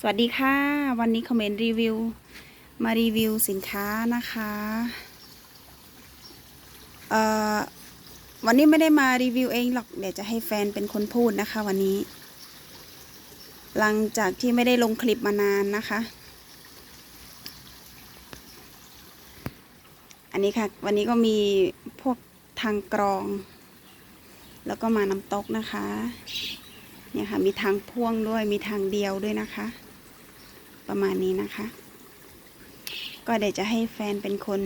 สวัสดีค่ะ วันนี้คอมเมนต์รีวิว มารีวิวสินค้านะคะเอ่อวันนี้ไม่ได้มารีวิวเองหรอกเดี๋ยวจะให้แฟนเป็นคนพูดนะคะวันนี้ หลังจากที่ไม่ได้ลงคลิปมานานนะคะ อันนี้ค่ะ วันนี้ก็มีพวกทางกรอง แล้วก็มาน้ำตกนะคะเนี่ยค่ะมีทางพ่วงด้วยมีทางเดียวด้วยนะคะ ประมาณนี้นะคะ ก็เดี๋ยวจะให้แฟนเป็นคน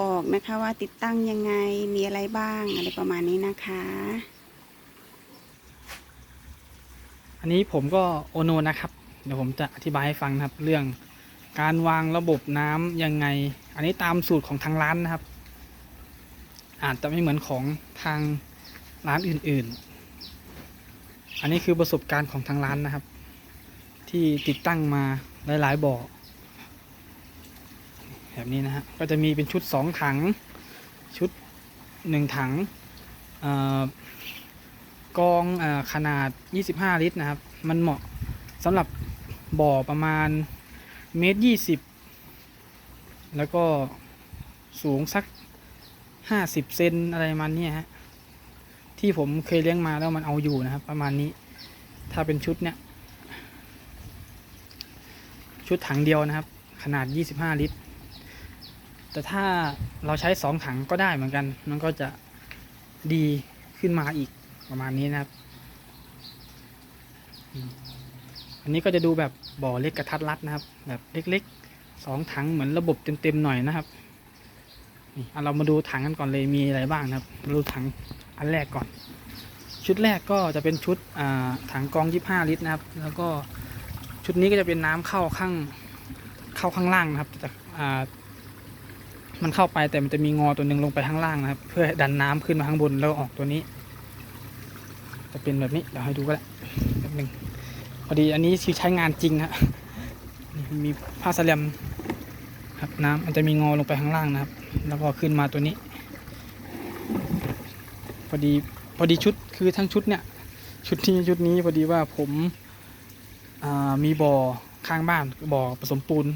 บอกนะคะว่าติดตั้งยังไงมีอะไรบ้างอะไรประมาณนี้นะคะ อันนี้ผมก็โอโนนะครับ เดี๋ยวผมจะอธิบายให้ฟังนะครับ เรื่องการวางระบบน้ำยังไง อันนี้ตามสูตรของทางร้านนะครับ อาจจะไม่เหมือนของทางร้านอื่น ๆ อันนี้คือประสบการณ์ของทางร้านนะครับ ที่ติดตั้งมาหลายๆบ่อแบบนี้นะฮะก็จะมีเป็นชุดสองถัง ชุดหนึ่งถังออกองอขนาด 25 ลิตรนะครับ มันเหมาะสำหรับบ่อประมาณเมตรยี่สิบแล้วก็สูงสัก 50 เซนอะไรมาณเนี้ยฮะที่ผมเคยเลี้ยงมาแล้วมันเอาอยู่นะครับ ประมาณนี้ถ้าเป็นชุดเนี้ย ชุดถังเดียวนะครับ ขนาด 25 ลิตร แต่ถ้าเราใช้ 2 ถังก็ได้เหมือนกัน มันก็จะดีขึ้นมาอีกประมาณนี้นะครับ อันนี้ก็จะดูแบบบ่อเล็กกระทัดรัดนะครับ แบบเล็กๆสองถังเหมือนระบบเต็มๆหน่อยนะครับนี่เอาเรามาดูถังกันก่อนเลยมีอะไรบ้างนะครับมาดูถังอันแรกก่อน ชุดแรกก็จะเป็นชุดอ่าถังกอง 25 ลิตรนะครับ แล้วก็ ชุดนี้ก็จะเป็นน้ำเข้าข้างเข้าข้างล่างนะครับแต่อ่ามันเข้าไปแต่มันจะมีงอตัวหนึ่งลงไปข้างล่างนะครับ เพื่อดันน้ำขึ้นมาข้างบนแล้วออกตัวนี้ จะเป็นแบบนี้เดี๋ยวให้ดูก็ได้แป๊บหนึงพอดีอันนี้คือใช้งานจริงฮะนี่มีผ้าสแลมครับน้ำมันจะมีงอลงไปข้างล่างนะครับ แล้วก็ขึ้นมาตัวนี้ พอดีพอดีชุดคือทั้งชุดเนี่ย ชุดนี้ชุดนี้พอดีว่าผม มีบ่อข้างบ้านบ่อผสมปูน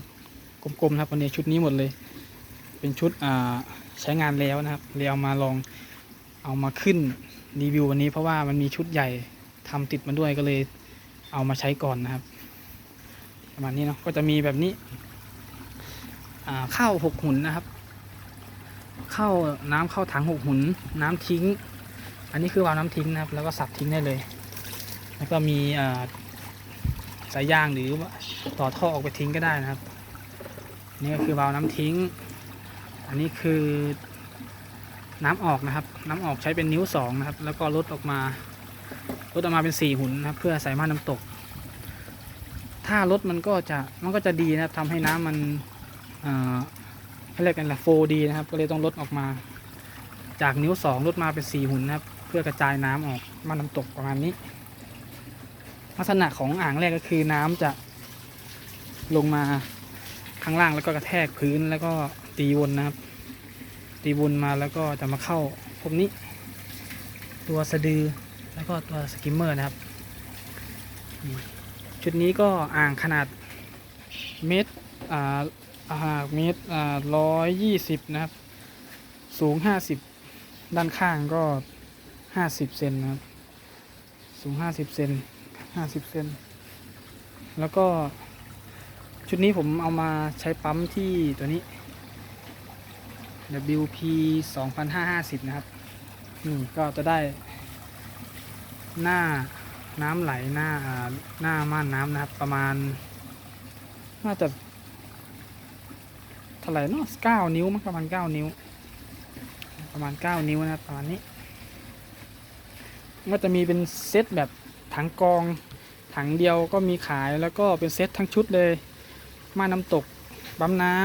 กลมๆนะครับวันนี้ชุดนี้หมดเลย เป็นชุดใช้งานแล้วนะครับเลยเอามาลองเอามาขึ้นรีวิววันนี้เพราะว่ามันมีชุดใหญ่ทำติดมาด้วยก็เลยเอามาใช้ก่อนนะครับประมาณนี้เนาะก็จะมีแบบนี้ข้าวหกหุ่นนะครับเข้าน้ำเข้าถังหกหุ่นน้ำทิ้ง อันนี้คือวาวน้ำทิ้งนะครับ แล้วก็สับทิ้งได้เลย แล้วก็มีอ่า สายยางหรือต่อท่อออกไปทิ้งก็ได้นะครับ นี่ก็คือวาล์วน้ำทิ้ง อันนี้คือน้ำออกนะครับ น้ำออกใช้เป็นนิ้วสองนะครับ แล้วก็ลดออกมาลดออกมาเป็นสี่หุนนะครับ เพื่อใส่มานน้ำตก ถ้ารถมันก็จะมันก็จะดีนะครับทำให้น้ำมันเอ่อเขาเรียกกันละโฟดีนะครับ ก็เลยต้องลดออกมา จากนิ้วสองลดมาเป็นสี่หุนนะครับ เพื่อกระจายน้ำออกมานน้ำตกประมาณนี้ ลักษณะของอ่างแรกก็คือน้ำจะลงมาข้างล่างแล้วก็กระแทกพื้นแล้วก็ตีวนนะครับ ตีวนมาแล้วก็จะมาเข้าพวกนี้ ตัวสะดือแล้วก็ตัวสกิมเมอร์นะครับ ชุดนี้ก็อ่างขนาดเมตรอ่าอ่าเมตรอ่าร้อยยี่สิบนะครับ สูงห้าสิบด้านข้างก็ห้าสิบเซนนะครับ สูงห้าสิบเซน ห้าสิบเซนแล้วก็ชุดนี้ผมเอามาใช้ปั๊มที่ตัวนี้ WP 2550 นะครับ นี่ก็จะได้ หน้าน้ำไหลหน้าหน้าม่านน้ำนะครับ ประมาณ น่าจะเท่าไหร่เนาะ9นิ้วมั้งประมาณ9นิ้ว ประมาณ9นิ้วนะครับประมาณนี้ก็จะมีเป็นเซตแบบ ถังกอง ถังเดียวก็มีขายแล้วก็เป็นเซตทั้งชุดเลยม่านน้ำตกปั๊มน้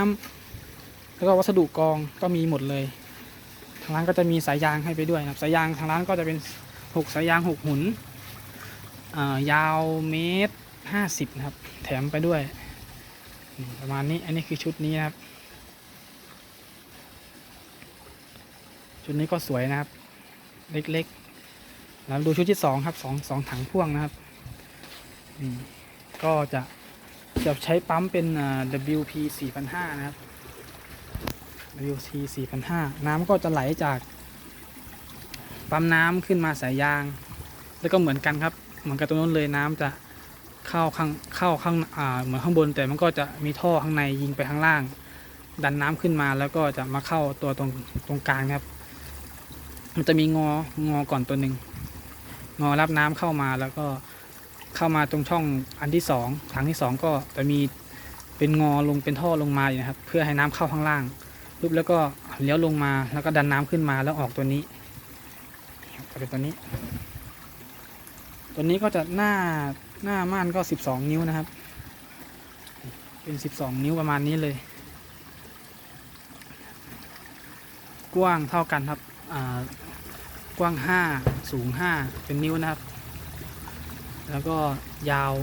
ำแล้วก็วัสดุกองก็มีหมดเลย ทางร้านก็จะมีสายยางให้ไปด้วยนะครับสายยางทางร้านก็จะเป็นหกสายยางหกหุนอ่ายาวเมตรห้าสิบนะครับ แถมไปด้วย ประมาณนี้อันนี้คือชุดนี้นะครับ ชุดนี้ก็สวยนะครับ เล็กๆ แล้วดูชุดที่สองครับสองสองถังพ่วงนะครับดีก็จะจะใช้ปั๊มเป็นอ่า WP 4005นะครับ WP 4005น้ำก็จะไหลจากปั๊มน้ำขึ้นมาสายยาง แล้วก็เหมือนกันครับ เหมือนกับตรงนู้นเลยน้ำจะเข้าข้างเข้าข้างอ่าเหมือนข้างบน แต่มันก็จะมีท่อข้างในยิงไปข้างล่าง ดันน้ำขึ้นมาแล้วก็จะมาเข้าตัวตรงตรงกลางครับ มันจะมีงองอก่อนตัวหนึ่ง งอรับน้ำเข้ามาแล้วก็เข้ามาตรงช่องอันที่สองถังที่สองก็จะมีเป็นงอลงเป็นท่อลงมาอยู่นะครับ เพื่อให้น้ำเข้าข้างล่างปุ๊บแล้วก็เลี้ยวลงมาแล้วก็ดันน้ำขึ้นมาแล้วออกตัวนี้จะเป็นตัวนี้ ตัวนี้ก็จะหน้าหน้าม่านก็ 12 นิ้วนะครับ เป็น 12 นิ้วประมาณนี้เลย กว้างเท่ากันครับอ่า กว้าง 5 สูง 5 เป็นนิ้วนะครับ แล้วก็ยาว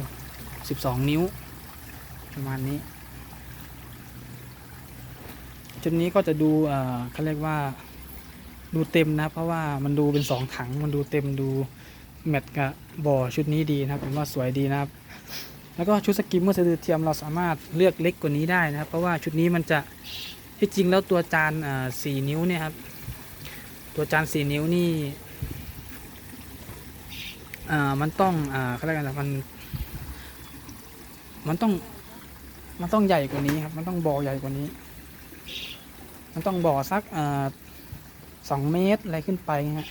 12 นิ้ว ประมาณนี้จุดนี้ก็จะดูเออเขาเรียกว่าดูเต็มนะครับเพราะว่ามันดูเป็นสองถังมันดูเต็มดูแมทกับบ่อชุดนี้ดีนะครับผมว่าสวยดีนะครับ แล้วก็ชุดสกิมเมอร์สะดือเทียมเราสามารถเลือกเล็กกว่านี้ได้นะครับ เพราะว่าชุดนี้มันจะที่จริงแล้วตัวจานอ่าสี่นิ้วเนี่ยครับ ตัวจานสี่นิ้วนี่อ่ามันต้องอ่าเขาเรียกกันนะมัน มันต้อง มันต้องใหญ่กว่านี้ครับ มันต้องบ่อใหญ่กว่านี้ มันต้องบ่อสักอ่าสองเมตรอะไรขึ้นไปฮะ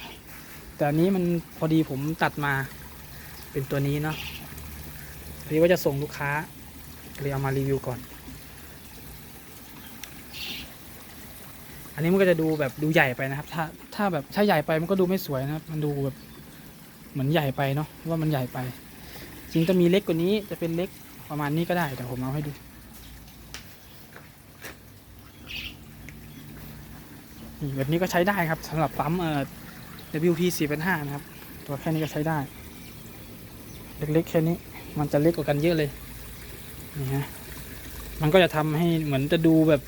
แต่อันนี้มันพอดีผมตัดมาเป็นตัวนี้เนาะพอดีว่าจะส่งลูกค้าเลยเอามารีวิวก่อน อันนี้มันก็จะดูแบบดูใหญ่ไปนะครับ ถ้าถ้าแบบถ้าใหญ่ไปมันก็ดูไม่สวยนะครับ มันดูแบบเหมือนใหญ่ไปเนาะว่ามันใหญ่ไป จริงจะมีเล็กกว่านี้จะเป็นเล็กประมาณนี้ก็ได้แต่ผมเอาให้ดูนี่แบบนี้ก็ใช้ได้ครับสำหรับปั๊มเอ่อ WP 4 5นะครับ ตัวแค่นี้ก็ใช้ได้ เล็กๆแค่นี้มันจะเล็กกว่ากันเยอะเลยนี่ฮะมันก็จะทำให้เหมือนจะดูแบบ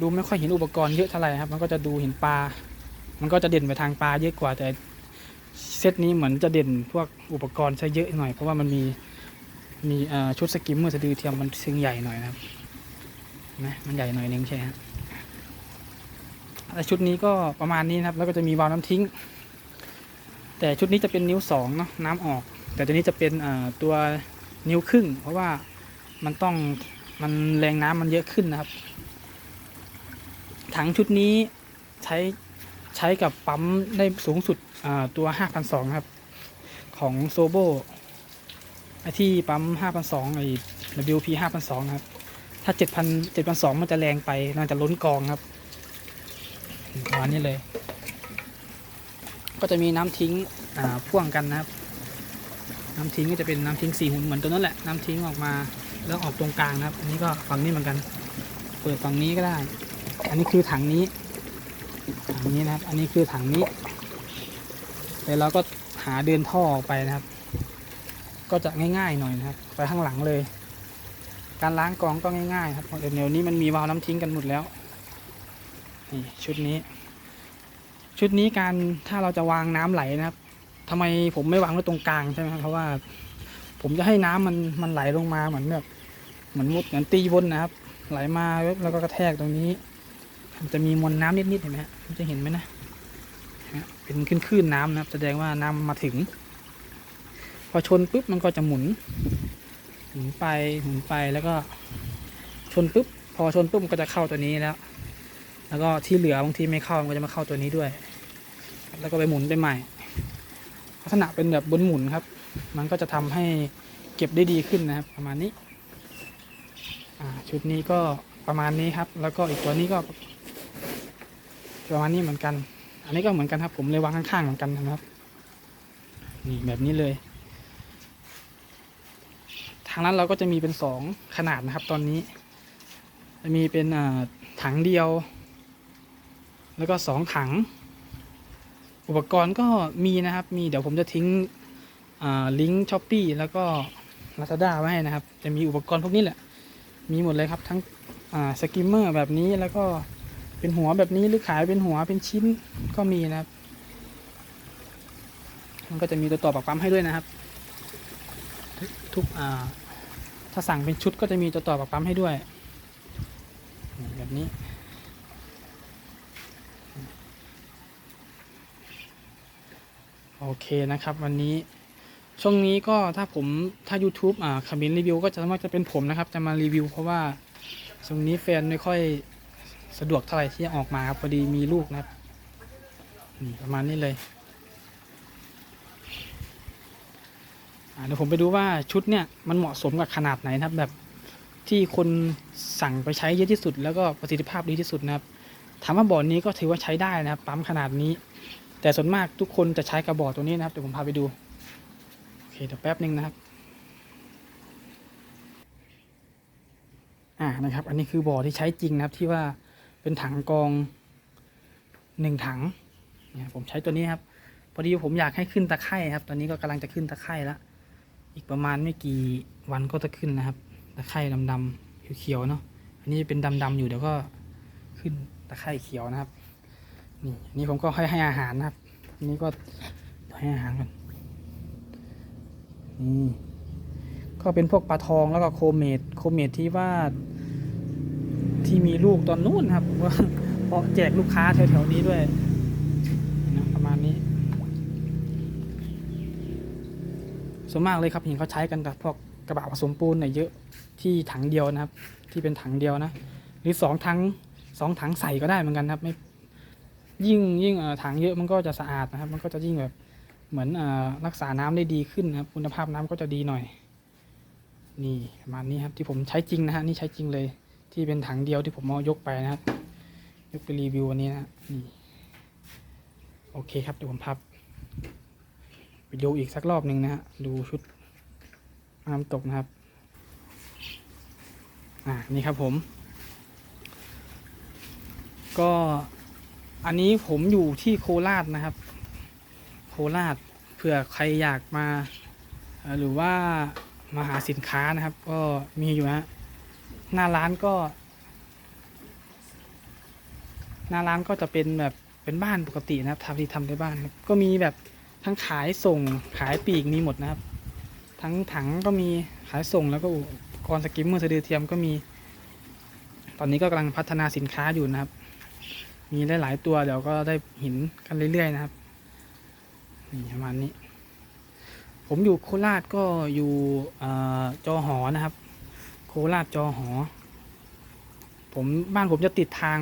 ดูไม่ค่อยเห็นอุปกรณ์เยอะเท่าไหร่ครับ มันก็จะดูเห็นปลา มันก็จะเด่นไปทางปลาเยอะกว่าแต่เซตนี้เหมือนจะเด่นพวกอุปกรณ์ใช้เยอะหน่อยเพราะว่ามันมีมีชุดสกิมเมอร์สะดือเทียมมันซึ่งใหญ่หน่อยนะครับนะมันใหญ่หน่อยนึงใช่ฮะแต่ชุดนี้ก็ประมาณนี้นะครับแล้วก็จะมีวาล์วน้ำทิ้ง แต่ชุดนี้จะเป็นนิ้วสองเนาะน้ำออก แต่ตัวนี้จะเป็นตัวนิ้วครึ่ง เพราะว่ามันต้องมันแรงน้ำมันเยอะขึ้นนะครับ ถังชุดนี้ใช้ใช้กับปั๊มได้สูงสุดอ่าตัว5,200ครับของโซโบที่ปั๊ม5,200ไอ้ WP 5,200นะครับ ถ้า 7,000 7,200มันจะแรงไปน่าจะล้นกองครับประมาณนี้เลย ก็จะมีน้ำทิ้งพ่วงกันนะครับ น้ำทิ้งก็จะเป็นน้ำทิ้งสี่หุ่นเหมือนตัวนั้นแหละ น้ำทิ้งออกมาแล้วออกตรงกลางนะครับ อันนี้ก็ฝั่งนี้เหมือนกัน เปิดฝั่งนี้ก็ได้ อันนี้คือถังนี้ถังนี้นะครับ อันนี้คือถังนี้เดี๋ยวเราก็หาเดินท่อออกไปนะครับ ก็จะง่ายๆหน่อยนะครับ ไปข้างหลังเลย การล้างกองก็ง่ายๆครับเดี๋ยวนี้มันมีวาล์วน้ำทิ้งกันหมดแล้วนี่ชุดนี้ ชุดนี้การถ้าเราจะวางน้ำไหลนะครับทำไมผมไม่วางไว้ตรงกลางใช่ไหมครับเพราะว่าผมจะให้น้ำมันมันไหลลงมาเหมือนแบบเหมือนมุดเหมือนตีวนนะครับ ไหลมาแล้วก็กระแทกตรงนี้ มันจะมีมวลน้ำนิดๆเห็นไหมฮะมันจะเห็นไหมนะเป็นคลื่นๆน้ำนะครับ แสดงว่าน้ำมาถึง พอชนปุ๊บมันก็จะหมุน หมุนไปหมุนไปแล้วก็ชนปุ๊บพอชนปุ๊บมันก็จะเข้าตัวนี้แล้ว แล้วก็ที่เหลือบางทีไม่เข้ามันก็จะมาเข้าตัวนี้ด้วย แล้วก็ไปหมุนไปใหม่ ลักษณะเป็นแบบบนหมุนครับ มันก็จะทำให้เก็บได้ดีขึ้นนะครับ ประมาณนี้ชุดนี้ก็ประมาณนี้ครับ แล้วก็อีกตัวนี้ก็ ประมาณนี้เหมือนกัน อันนี้ก็เหมือนกันครับ ผมเลยวางข้างๆเหมือนกันนะครับ นี่แบบนี้เลย ทางนั้นเราก็จะมีเป็นสองขนาดนะครับ ตอนนี้ จะมีเป็นถังเดียว แล้วก็สองถัง อุปกรณ์ก็มีนะครับ มีเดี๋ยวผมจะทิ้งลิงก์ช้อปปีแล้วก็ Lazada ไว้ให้นะครับ จะมีอุปกรณ์พวกนี้แหละ มีหมดเลยครับทั้งสกิมเมอร์แบบนี้แล้วก็ เป็นหัวแบบนี้หรือขายเป็นหัวเป็นชิ้นก็มีนะครับ มันก็จะมีตัวต่อปากปั๊มให้ด้วยนะครับ ทุกอ่าถ้าสั่งเป็นชุดก็จะมีตัวต่อกับปั๊มให้ด้วย แบบนี้โอเคนะครับ วันนี้ช่วงนี้ก็ถ้าผมถ้า YouTube อ่าคอมเมนต์รีวิวก็จะมักจะเป็นผมนะครับ จะมารีวิวเพราะว่าช่วงนี้แฟนไม่ค่อย สะดวกเท่าไหร่ที่จะออกมาครับพอดีมีลูกนะครับนี่ประมาณนี้เลยเดี๋ยวผมไปดูว่าชุดเนี่ยมันเหมาะสมกับขนาดไหนนะครับ แบบที่คนสั่งไปใช้เยอะที่สุด แล้วก็ประสิทธิภาพดีที่สุดนะครับถามว่าบ่อนี้ก็ถือว่าใช้ได้นะครับ ปั๊มขนาดนี้ แต่ส่วนมากทุกคนจะใช้กระบอกตัวนี้นะครับเดี๋ยวผมพาไปดูโอเคเดี๋ยวแป๊บนึงนะครับอ่านะครับ อันนี้คือบ่อที่ใช้จริงนะครับที่ว่า เป็นถังกองหนึ่งถังเนี่ยผมใช้ตัวนี้ครับ พอดีผมอยากให้ขึ้นตะไคร่ครับ ตอนนี้ก็กำลังจะขึ้นตะไคร่แล้วอีกประมาณไม่กี่วันก็จะขึ้นนะครับ ตะไคร่ดำๆเขียวๆเนาะอันนี้เป็นดำๆอยู่เดี๋ยวก็ขึ้นตะไคร่เขียวนะครับ นี่อันนี้ผมก็ให้ให้อาหารนะครับ อันนี้ก็ให้อาหารกันนี่ก็เป็นพวกปลาทองแล้วก็โคเมดโคเมดที่ว่า ที่มีลูกตอนนู้นครับว่าเพราะแจกลูกค้าแถวๆนี้ด้วยนะประมาณนี้ส่วนมากเลยครับเห็นเขาใช้กันกับพวกกระบะผสมปูนเนี่ยเยอะที่ถังเดียวนะครับ ที่เป็นถังเดียวนะ หรือสองถังสองถังใส่ก็ได้เหมือนกันครับไม่ยิ่งยิ่งถังเยอะมันก็จะสะอาดนะครับ มันก็จะยิ่งแบบเหมือนอรักษาน้ำได้ดีขึ้นนะครับคุณภาพน้ำก็จะดีหน่อย นี่ประมาณนี้ครับที่ผมใช้จริงนะฮะนี่ใช้จริงเลย ที่เป็นถังเดียวที่ผมเอายกไปนะครับยกไปรีวิววันนี้นะนี่โอเคครับเดี๋ยวผมพับไปดูอีกสักรอบหนึ่งนะฮะดูชุดน้ำตกนะครับอ่านี่ครับผม ก็อันนี้ผมอยู่ที่โคราชนะครับ โคราชเผื่อใครอยากมาหรือว่ามาหาสินค้านะครับ ก็มีอยู่นะ หน้าร้านก็ หน้าร้านก็จะเป็นแบบเป็นบ้านปกตินะครับทำที่ทำในบ้านก็มีแบบทั้งขายส่งขายปีกมีหมดนะครับ ทั้งถังก็มีขายส่งแล้วก็อุปกรณ์สกิมเมอร์สะดือเทียมก็มี ตอนนี้ก็กำลังพัฒนาสินค้าอยู่นะครับ มีหลายๆตัวเดี๋ยวก็ได้เห็นกันเรื่อยๆนะครับนี่ประมาณนี้ ผมอยู่โคราชก็อยู่อจอหอนะครับ ราชจอหอ ผมบ้านผมจะติดทาง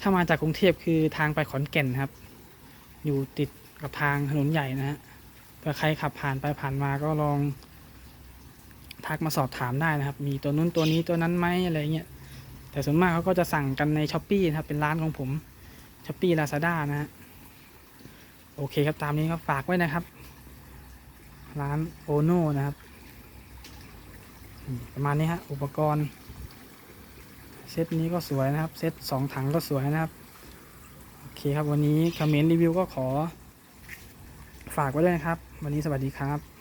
ถ้ามาจากกรุงเทพคือทางไปขอนแก่นครับ อยู่ติดกับทางถนนใหญ่นะฮะเผื่อใครขับผ่านไปผ่านมาก็ลอง ทักมาสอบถามได้นะครับ มีตัวนู้นตัวนี้ตัวนั้นไหมอะไรเงี้ย แต่ส่วนมากเขาก็จะสั่งกันในช้อปปีนะครับ เป็นร้านของผมช้อปปี้ลาซาด้านะฮะ โอเคครับ ตามนี้ครับฝากไว้นะครับ ร้านโอโน่นะครับ ประมาณนี้ฮะอุปกรณ์ เซตนี้ก็สวยนะครับ เซตสองถังก็สวยนะครับ โอเคครับวันนี้คอมเมนต์รีวิวก็ขอ ฝากไว้ด้วยนะครับ วันนี้สวัสดีครับ